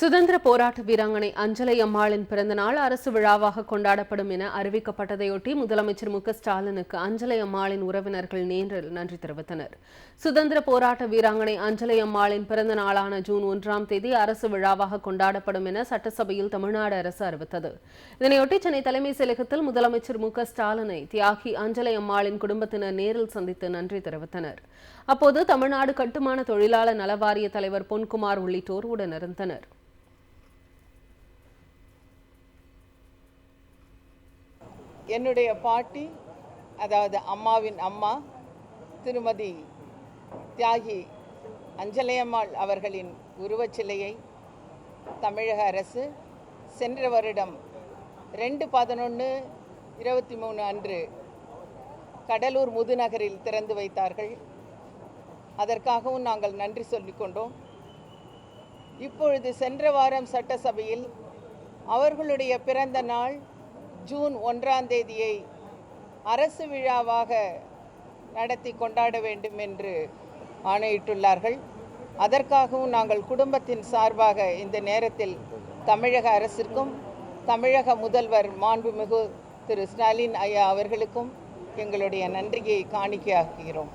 சுதந்திர போராட்ட வீராங்கனை அஞ்சலை அம்மாளின் பிறந்த நாள் அரசு விழாவாக கொண்டாடப்படும் என அறிவிக்கப்பட்டதையொட்டி முதலமைச்சர் மு க ஸ்டாலினுக்கு அஞ்சலை அம்மாளின் உறவினர்கள் நேரில் நன்றி தெரிவித்தனர். சுதந்திர போராட்ட வீராங்கனை அஞ்சலை அம்மாளின் பிறந்த நாளான ஜூன் ஒன்றாம் தேதி அரசு விழாவாக கொண்டாடப்படும் என சட்டசபையில் தமிழ்நாடு அரசு அறிவித்தது. இதனையொட்டி சென்னை தலைமைச் செயலகத்தில் முதலமைச்சர் மு க ஸ்டாலினை தியாகி அஞ்சலை அம்மாளின் குடும்பத்தினர் நேரில் சந்தித்து நன்றி தெரிவித்தனர். அப்போது தமிழ்நாடு கட்டுமான தொழிலாளர் நலவாரிய தலைவர் பொன்குமார் உள்ளிட்டோர் உடனிருந்தனர். என்னுடைய பாட்டி அதாவது அம்மாவின் அம்மா திருமதி தியாகி அஞ்சலையம்மாள் அவர்களின் உருவச்சிலையை தமிழக அரசு சென்ற வருடம் ரெண்டு பதினொன்று இருபத்தி மூணு அன்று கடலூர் முதுநகரில் திறந்து வைத்தார்கள். அதற்காகவும் நாங்கள் நன்றி சொல்லிக்கொண்டோம் இப்பொழுது சென்ற வாரம் சட்டசபையில் அவர்களுடைய பிறந்த நாள் ஜூன் ஒன்றாம் தேதியை அரசு விழாவாக நடத்தி கொண்டாட வேண்டும் என்று ஆணையிட்டுள்ளார்கள். அதற்காகவும் நாங்கள் குடும்பத்தின் சார்பாக இந்த நேரத்தில் தமிழக அரசிற்கும் தமிழக முதல்வர் மாண்புமிகு திரு ஸ்டாலின் ஐயா அவர்களுக்கும் எங்களுடைய நன்றியை காணிக்கையாக்குகிறோம்.